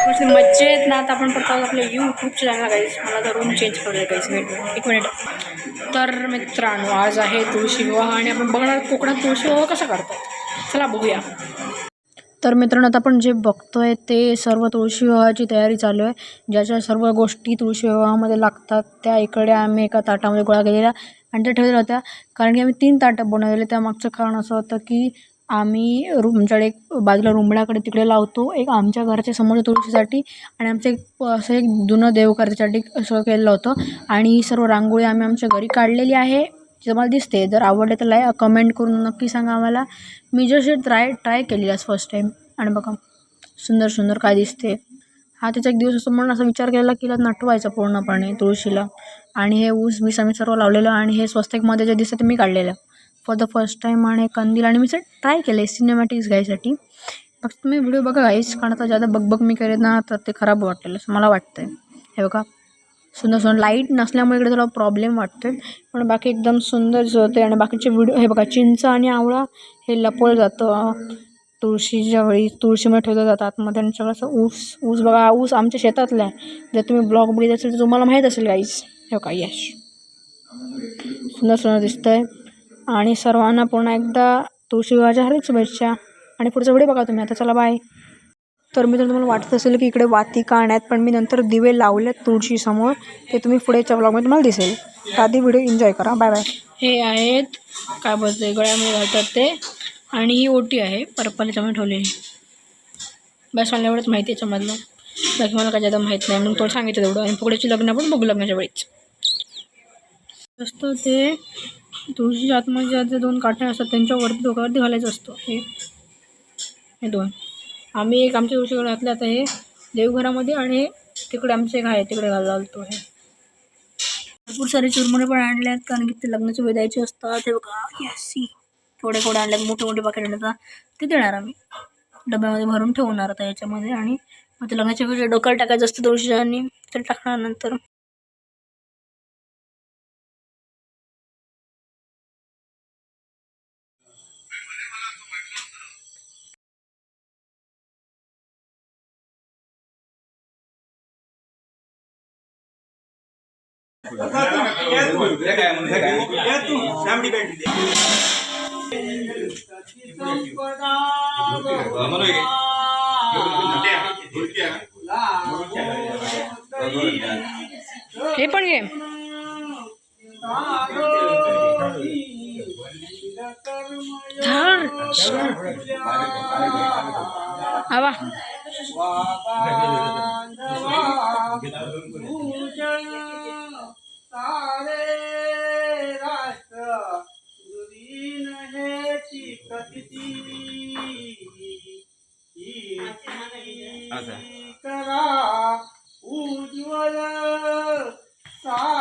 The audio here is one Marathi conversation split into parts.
कसली मज्जा आहेत ना आता आपण परत आपल्या यूट्यूब चॅनल काहीच मला तर रूम चेंज करूया काहीच मिनिट एक मिनिट तर मित्रांनो आज आहे तुळशी विवाह आणि आपण बघणार कोकणात तुळशी विवाह कसा करतात. चला बघूया. तर मित्रांनो आता आपण जे बघतोय ते सर्व तुळशी विवाहाची तयारी चालू आहे. ज्याच्या सर्व गोष्टी तुळशी विवाहामध्ये लागतात त्या इकडे आम्ही एका ताटामध्ये गोळा केलेल्या आणि त्या ठेवलेल्या होत्या. कारण की आम्ही तीन ताटं बनवलेले त्यामागचं कारण असं होतं की आम्ही रूमच्याकडे एक बाजूला रुंबड्याकडे तिकडे लावतो. एक आमच्या घराच्या समोर तुळशीसाठी आणि आमचं एक असं एक जुनं देवकरतेसाठी असं केलेलं होतं. आणि ही सर्व रांगोळी आम्ही आमच्या घरी काढलेली आहे. जे मला दिसते जर आवडले तर लाय कमेंट करून नक्की सांगा आम्हाला. मी जशी ट्राय ट्राय केली आज फर्स्ट टाईम आणि बघा सुंदर सुंदर काय दिसते. हा त्याचा एक दिवस असतो म्हणून असा विचार केला की नटवायचा पूर्णपणे तुळशीला. आणि हे ऊस बीस आम्ही सर्व लावलेलं आणि हे स्वस्तिकमध्ये जे दिसतं ते मी काढलेलं. फॉर द फर्स्ट टाईम आणि कंदील आणि मी सर ट्राय केलं आहे सिनेमॅटिक्स घ्यायसाठी फक्त तुम्ही व्हिडिओ बघा गाईस कारण आता ज्यादा बघबग मी करेन ना तर ते खराब वाटेल असं मला वाटतं आहे हे बघा. सुंदर सुंदर. लाइट नसल्यामुळे इकडे थोडा प्रॉब्लेम वाटतो आहे पण बाकी एकदम सुंदर होते आणि बाकीचे व्हिडिओ हे बघा चिंच आणि आवळा हे लपवलं जातं. तुळशीच्या वेळी तुळशीमध्ये ठेवलं जातं. आतमध्ये आणि सगळं असं ऊस ऊस बघा ऊस आमच्या शेतातला आहे. जर तुम्ही ब्लॉग बघित असेल तर तुम्हाला माहीत असेल गाईस हे बघा यश सुंदर सुंदर दिसतं आहे आणि सर्वांना पुन्हा एकदा तुळशी विवाहाच्या हार्दिक शुभेच्छा. आणि पुढचा व्हिडिओ बघा तुम्ही. आता चला बाय तर मी तुम्हाला वाटत असेल की इकडे वाती का आहेत पण मी नंतर दिवे लावलेत तुळशीसमोर. ते तुम्ही पुढेच्या ब्लॉगमध्ये तुम्हाला दिसेल. तर आधी व्हिडिओ एन्जॉय करा. बाय बाय हे आहेत काय बोलते गळ्यामध्ये घालतात ते. आणि ही ओटी आहे पर्पल याच्यामध्ये ठेवलेली. बस मला एवढंच माहिती आहे याच्यामधलं. बाकी मला काय जादा माहीत नाही. म्हणून थोडं सांगितलं तेवढं. आणि फुगड्याची लग्न पण बघू लग्नाच्या वेळीच असतं ते तुळशीच्या आतमध्ये जे दोन काठे असतात त्यांच्यावरती डोक्यावरती घालायचं असतो. हे हे दोन. आम्ही एक आमच्या तुळशीकडे घातलं आता हे देवघरामध्ये आणि तिकडे आमचं एक आहे तिकडे घालतो हे. भरपूर सारे चुरमुरे पण आणले आहेत कारण की ते लग्नाचे वेदायचे असतात. हे बघा सी थोडे थोडे आणले मोठे मोठे पाकिट आणले ते देणार आम्ही. डब्यामध्ये भरून ठेवणार आता याच्यामध्ये आणि मग ते लग्नाच्या वेळेस डोक्याला टाकायचं असतं तुळशीच्या आणि ते टाकणार नंतर हे पण घे धर आवा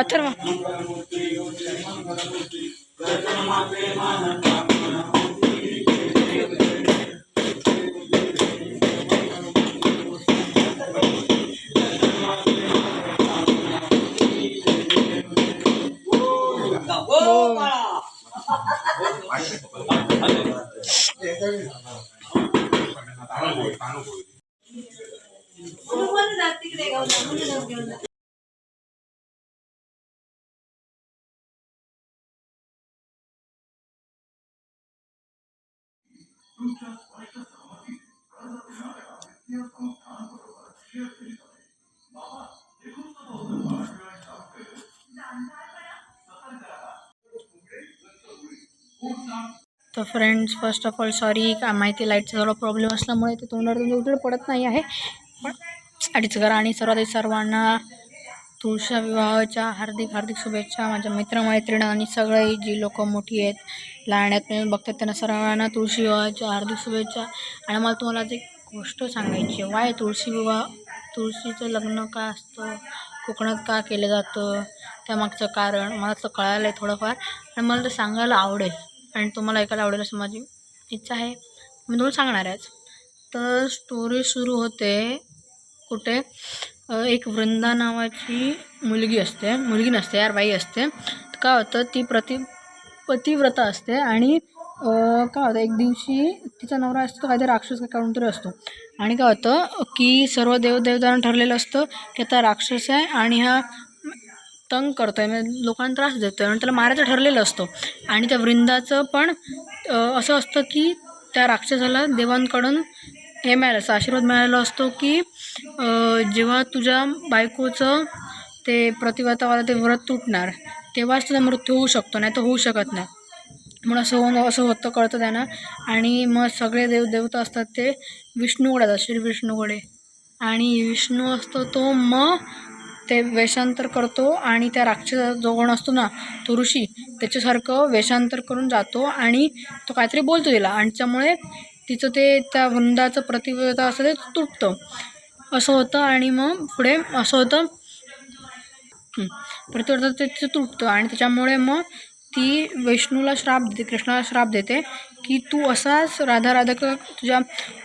अथर्व. तर friends first of all sorry काय माहिती लाईटचा थोडा प्रॉब्लेम असल्यामुळे ते तोंडावर तुमच्या उजेड पडत नाही आहे. पण अडीच करा आणि सर्वात सर्वांना तुळशा विवाहाच्या हार्दिक हार्दिक शुभेच्छा माझ्या मित्रमैत्रिणी आणि सगळे जी लोक मोठी आहेत लहान आहेत बघतात त्यांना सर्वांना तुळशी विवाहाच्या हार्दिक शुभेच्छा. आणि मला तुम्हाला एक गोष्ट सांगायची आहे. वाय तुळशी विवाह तुळशीचं लग्न का असतं? कोकणात का केलं जातं? त्यामागचं कारण? मला तर कळालं आहे थोडंफार. आणि मला ते सांगायला आवडेल. आणि तुम्हाला ऐकायला आवडेल असं माझी इच्छा आहे. मी तुम्हाला सांगणार आहे तर स्टोरी सुरू होते कुठे? एक वृंदा नावाची मुलगी असते. मुलगी नसते यार बाई असते. काय होतं ती प्रति पतिव्रता असते आणि काय होतं एक दिवशी तिचा नवरा असतो काहीतरी राक्षस काढून कोणतरी असतो. आणि काय होतं की सर्व देवदेवतांना ठरलेलं असतं की आता राक्षस आहे आणि हा तंग करतोय. म्हणजे लोकांना त्रास देतोय. आणि त्याला मारायचं ठरलेलं असतं. आणि त्या वृंदाचं पण असं असतं की त्या राक्षसाला देवांकडून हे मिळालं. असं आशीर्वाद मिळालेला असतो की जेव्हा तुझ्या बायकोचं ते प्रतिव्रतावाला ते व्रत तुटणार तेव्हाच तुझा मृत्यू होऊ शकतो नाही तर होऊ शकत नाही. म्हणून असं होऊन असं होतं कळतं त्यांना. आणि मग सगळे देव देवता असतात ते विष्णूकडे असतात श्री विष्णूकडे आणि विष्णू असतो तो मग ते वेषांतर करतो आणि त्या राक्षसा जो कोण असतो ना तो ऋषी त्याच्यासारखं वेषांतर करून जातो आणि तो काहीतरी बोलतो तिला. आणि त्यामुळे तिचं ते त्या वृंदाचं प्रतिव्रता असं ते तुटतं. असं होतं आणि मग पुढे असं होतं हं. ते तिचं तुटतं आणि त्याच्यामुळे मग ती विष्णूला श्राप देते कृष्णाला श्राप देते की तू असाच राधा राधा किंवा तुझ्या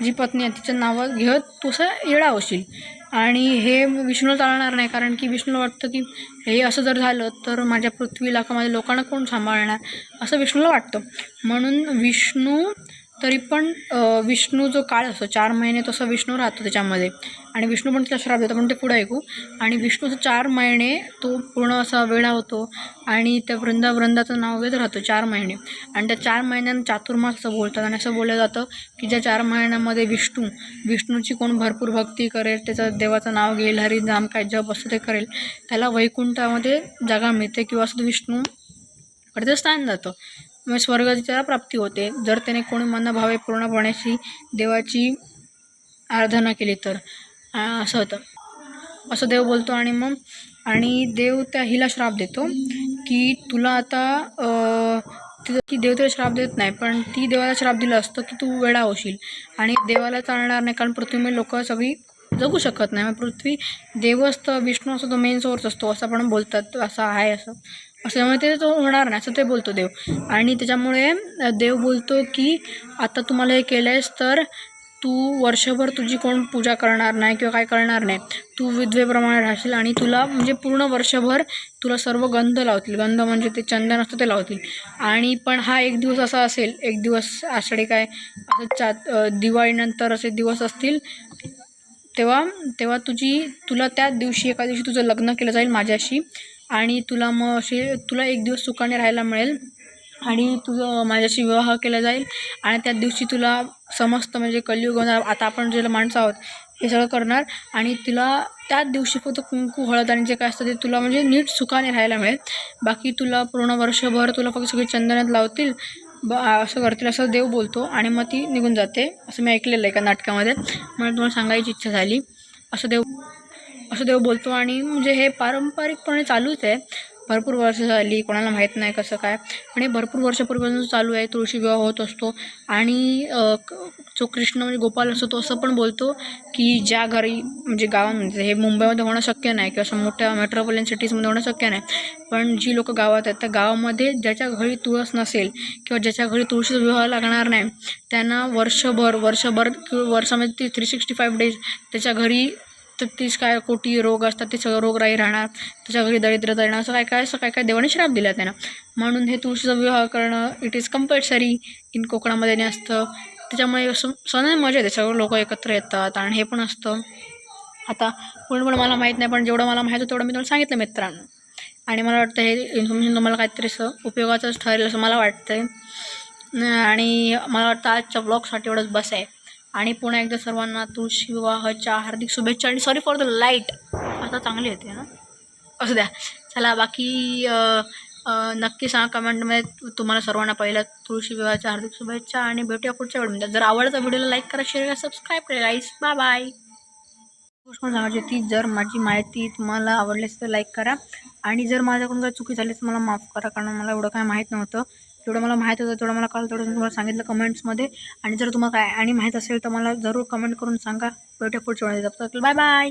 जी पत्नी आहे तिचं नावं घेत तू असं येडा होशील. आणि हे विष्णूला चालणार नाही कारण की विष्णूला वाटतं की हे असं जर झालं तर माझ्या पृथ्वीला का माझ्या लोकांना कोण सांभाळणार? असं विष्णूला वाटतं. म्हणून विष्णू तरी पण विष्णू जो काळ असतो चार महिने तसं विष्णू राहतो त्याच्यामध्ये. आणि विष्णू पण तिला श्राप देतो पण ते पुढे ऐकू. आणि विष्णूचं चार महिने तो पूर्ण असा वेळा होतो आणि त्या वृंदा वृंदाचं नाव घेत राहतो चार महिने. आणि त्या चार महिन्यांना चातुर्मास असं बोलतात आणि असं बोललं जातं की ज्या चार महिन्यामध्ये विष्णू विष्णूची कोण भरपूर भक्ती करेल त्याचं देवाचं नाव घेईल हरिनाम काय जप असं ते करेल त्याला वैकुंठामध्ये जागा मिळते किंवा असं विष्णू कडे स्थान जातं. मग स्वर्गाची त्याला प्राप्ती होते. जर त्याने कोणी मनभावे पूर्णपणाची देवाची आराधना केली तर असं होतं. असं देव बोलतो आणि मग आणि देव त्या हिला श्राप देतो की तुला आता ती की देव तिला श्राप देत नाही पण ती देवाला श्राप दिला असतं की तू वेळा होशील. आणि देवाला चालणार नाही कारण पृथ्वीमध्ये लोक सगळी जगू शकत नाही. मग पृथ्वी देव असतं विष्णू असतो तो मेन सोर्स असतो असं पण बोलतात असं आहे असं. त्यामुळे ते तो होणार नाही असं ते बोलतो देव. आणि त्याच्यामुळे देव बोलतो की आता तुम्हाला हे केलं आहेस तर तू वर्षभर तुझी कोण पूजा करणार नाही किंवा काय करणार नाही. तू विधवेप्रमाणे राहशील आणि तुला म्हणजे पूर्ण वर्षभर तुला सर्व गंध लावतील. गंध म्हणजे ते चंदन असतं ते लावतील. आणि पण हा एक दिवस असा असेल एक दिवस आषाढी काय असं चा दिवाळीनंतर असे दिवस असतील तेव्हा तेव्हा तुझी तुला त्या दिवशी एका दिवशी तुझं लग्न केलं जाईल माझ्याशी. आणि तुला मग असे तुला एक दिवस सुखाने राहायला मिळेल. आणि तुझं माझ्याशी विवाह केला जाईल. आणि त्या दिवशी तुला समस्त म्हणजे कलियुग होणार. आता आपण जे माणसं आहोत हे सगळं करणार. आणि तुला त्याच दिवशी फक्त कुंकू हळद आणि जे काय असतं ते तुला म्हणजे नीट सुखाने राहायला मिळेल. बाकी तुला पूर्ण वर्षभर तुला फक्त सगळी चंदनात लावतील. ब असं करतील असं देव बोलतो. आणि मग ती निघून जाते. असं मी ऐकलेलं आहे एका नाटकामध्ये. मला तुम्हाला सांगायची इच्छा झाली. असं देव असं देव बोलतो. आणि म्हणजे हे पारंपरिकपणे चालूच आहे. भरपूर वर्ष झाली कोणाला माहीत नाही कसं काय. पण हे भरपूर वर्षापूर्वीपासून चालू आहे तुळशी विवाह होत असतो. आणि जो कृष्ण म्हणजे गोपाल असतो तो असं पण बोलतो की ज्या घरी म्हणजे गावामध्ये हे मुंबईमध्ये होणं शक्य नाही किंवा असं मोठ्या मेट्रोपॉलिटन सिटीजमध्ये होणं शक्य नाही. पण जी लोक गावात आहेत त्या गावामध्ये ज्याच्या घरी तुळस नसेल किंवा ज्याच्या घरी तुळशीचा विवाह लागणार नाही त्यांना वर्षभर वर्षभर किंवा वर्षामध्ये ती थ्री सिक्स्टी फाईव्ह डेज त्याच्या घरी तेहतीस काय कोटी रोग असतात ते सगळं रोगराई राहणार त्याच्या घरी दरिद्रता येणार असं काय काय असं काय काय देवाने श्राप दिला त्यांना. म्हणून हे तुळशीचा विवाह करणं इट इज कंपल्सरी इन कोकणामध्ये नसतं त्याच्यामुळे असं सण मजा येते सगळं लोक एकत्र येतात आणि हे पण असतं. आता पूर्ण पण मला माहीत नाही पण जेवढं मला माहीत होतं तेवढं मी तुम्हाला सांगितलं मित्रांनो. आणि मला वाटतं हे इन्फॉर्मेशन तुम्हाला काहीतरी असं उपयोगाचंच ठरेल असं मला वाटतं आहे आणि मला वाटतं आजच्या ब्लॉगसाठी एवढंच बस आहे. आणि पुन्हा एकदा सर्वांना तुळशी विवाहाच्या हार्दिक शुभेच्छा आणि सॉरी फॉर द लाइट आता चांगली येते ना असू द्या. चला बाकी नक्की सांगा कमेंटमध्ये तुम्हाला सर्वांना पहिल्या तुळशी विवाहाच्या हार्दिक शुभेच्छा आणि भेटूया पुढच्या व्हिडिओमध्ये जर आवडता व्हिडिओला लाईक करा शेअर करा सबस्क्राईब करा गाईस बाय बाय गोष्ट मला सांगायची ती जर माझी माहिती तुम्हाला आवडली असेल तर लाईक करा. आणि जर माझ्याकडून काही चुकी झाली तर मला माफ करा कारण मला एवढं काय माहीत नव्हतं. जेवढं मला माहीत होतं तेवढं मला कळलं तेवढं मी तुम्हाला सांगितलं कमेंट्समध्ये आणि जर तुम्हाला काय आणि माहीत असेल तर मला जरूर कमेंट करून सांगा. भेटूया पुढच्या वेळेस. Bye bye